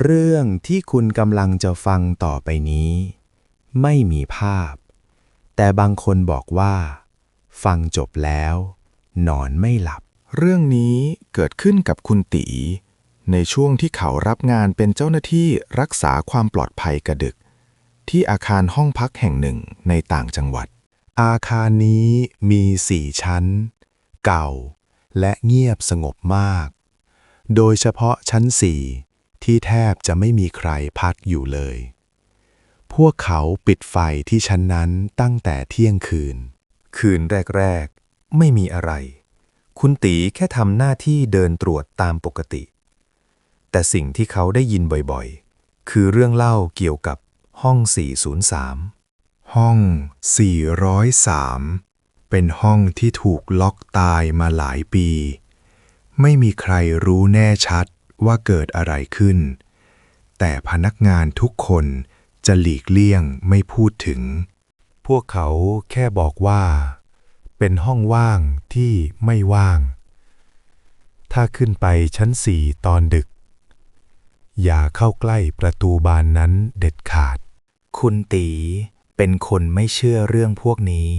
เรื่องที่คุณกำลังจะฟังต่อไปนี้ ไม่มีภาพ แต่บางคนบอกว่า ฟังจบแล้ว นอนไม่หลับ เรื่องนี้เกิดขึ้นกับคุณตี ในช่วงที่เขารับงานเป็นเจ้าหน้าที่รักษาความปลอดภัยกระดึก ที่อาคารห้องพักแห่งหนึ่งในต่างจังหวัด อาคารนี้มีสี่ชั้น เก่า และเงียบสงบมาก โดยเฉพาะชั้นสี่ ที่แทบจะไม่มีใครพักอยู่เลย พวกเขาปิดไฟที่ชั้นนั้นตั้งแต่เที่ยงคืน คืนแรก ๆ ไม่มีอะไร คุณตีแค่ทำหน้าที่เดินตรวจตามปกติ แต่สิ่งที่เขาได้ยินบ่อยๆ คือเรื่องเล่าเกี่ยวกับห้อง 403 ห้อง 403 เป็นห้องที่ถูกล็อกตายมาหลายปี ไม่มีใครรู้แน่ชัด ว่าเกิดอะไรขึ้น แต่พนักงานทุกคนจะหลีกเลี่ยงไม่พูดถึง พวกเขาแค่บอกว่า เป็นห้องว่างที่ไม่ว่าง ถ้าขึ้นไปชั้นสี่ตอนดึก อย่าเข้าใกล้ประตูบานนั้นเด็ดขาด คุณตีเป็นคนไม่เชื่อเรื่องพวกนี้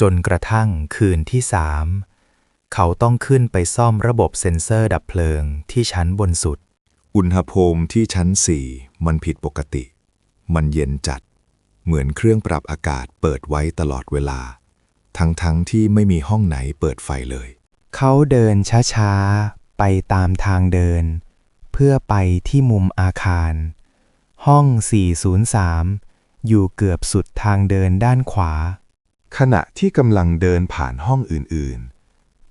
จนกระทั่งคืนที่สาม เขาต้องขึ้นไปซ่อมระบบเซ็นเซอร์ดับเพลิงที่ชั้นบนสุด อุณหภูมิที่ชั้นสี่มันผิดปกติ มันเย็นจัด เหมือนเครื่องปรับอากาศเปิดไว้ตลอดเวลา ทั้งๆทที่ไม่มีห้องไหนเปิดไฟเลย เขาเดินช้าๆ ไปตามทางเดิน เพื่อไปที่มุมอาคาร ห้อง 403 อยู่เกือบสุดทางเดินด้านขวา ขณะที่กำลังเดินผ่านห้องอื่นๆ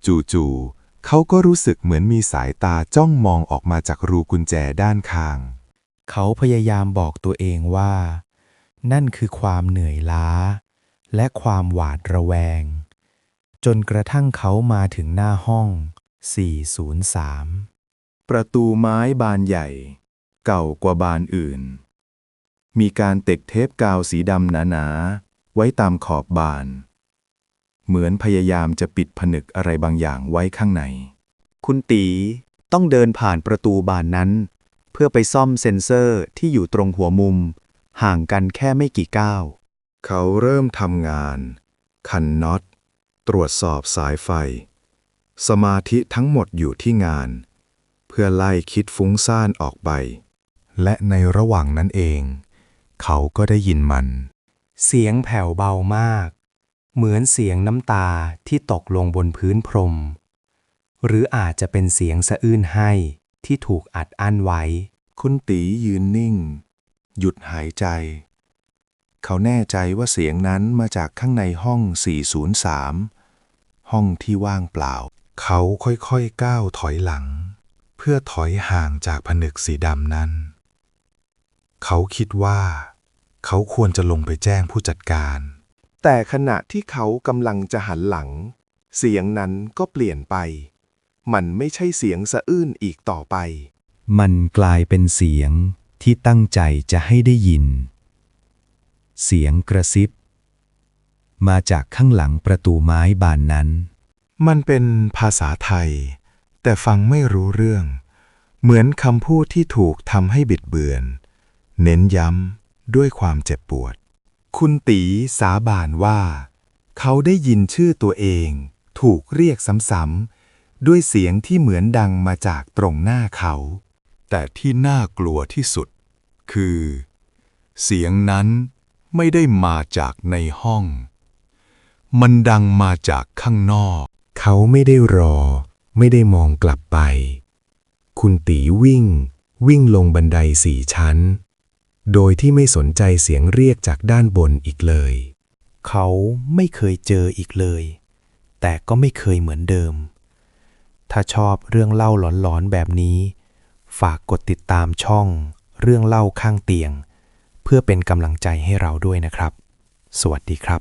จู่ๆเขาก็รู้สึกเหมือนมีสายตาจ้องมองออกมาจากรูกุญแจด้านข้าง เขาพยายามบอกตัวเองว่า นั่นคือความเหนื่อยล้า และความหวาดระแวง จนกระทั่งเขามาถึงหน้าห้อง 403 ประตูไม้บานใหญ่ เก่ากว่าบานอื่น มีการเต็กเทปกาวสีดำหนาๆ ไว้ตามขอบบาน เหมือนพยายามจะปิดผนึกอะไรบางอย่างไว้ข้างใน คุณตีต้องเดินผ่านประตูบานนั้น เพื่อไปซ่อมเซ็นเซอร์ที่อยู่ตรงหัวมุม ห่างกันแค่ไม่กี่ก้าว เขาเริ่มทำงานขันน็อต ตรวจสอบสายไฟ สมาธิทั้งหมดอยู่ที่งาน เพื่อไล่คิดฟุ้งซ่านออกไป และในระหว่างนั้นเอง เขาก็ได้ยินมัน เสียงแผ่วเบามาก เหมือนเสียงน้ำตาที่ตกลงบนพื้นพรม หรืออาจจะเป็นเสียงสะอื้นให้ที่ถูกอัดอั้นไว้ คุณตียืนนิ่ง หยุดหายใจ เขาแน่ใจว่าเสียงนั้นมาจากข้างในห้อง 403 ห้องที่ว่างเปล่า เขาค่อยๆก้าวถอยหลัง เพื่อถอยห่างจากผนึกสีดำนั้น เขาคิดว่า เขาควรจะลงไปแจ้งผู้จัดการ แต่ขณะที่เขากำลังจะหันหลัง เสียงนั้นก็เปลี่ยนไป มันไม่ใช่เสียงสะอื้นอีกต่อไป มันกลายเป็นเสียงที่ตั้งใจจะให้ได้ยิน เสียงกระซิบ มาจากข้างหลังประตูไม้บานนั้น มันเป็นภาษาไทย แต่ฟังไม่รู้เรื่อง เหมือนคำพูดที่ถูกทำให้บิดเบือน เน้นย้ำด้วยความเจ็บปวด คุณตีสาบานว่า เขาได้ยินชื่อตัวเอง ถูกเรียกซ้ำๆด้วยเสียงที่เหมือนดังมาจากตรงหน้าเขา แต่ที่น่ากลัวที่สุด คือ เสียงนั้นไม่ได้มาจากในห้อง มันดังมาจากข้างนอก เขาไม่ได้รอ ไม่ได้มองกลับไป คุณตีวิ่ง วิ่งลงบันไดสี่ชั้น โดยที่ไม่สนใจเสียงเรียกจากด้านบนอีกเลย เขาไม่เคยเจออีกเลย แต่ก็ไม่เคยเหมือนเดิม ถ้าชอบเรื่องเล่าหลอนๆแบบนี้ ฝากกดติดตามช่อง เรื่องเล่าข้างเตียง เพื่อเป็นกำลังใจให้เราด้วยนะครับ สวัสดีครับ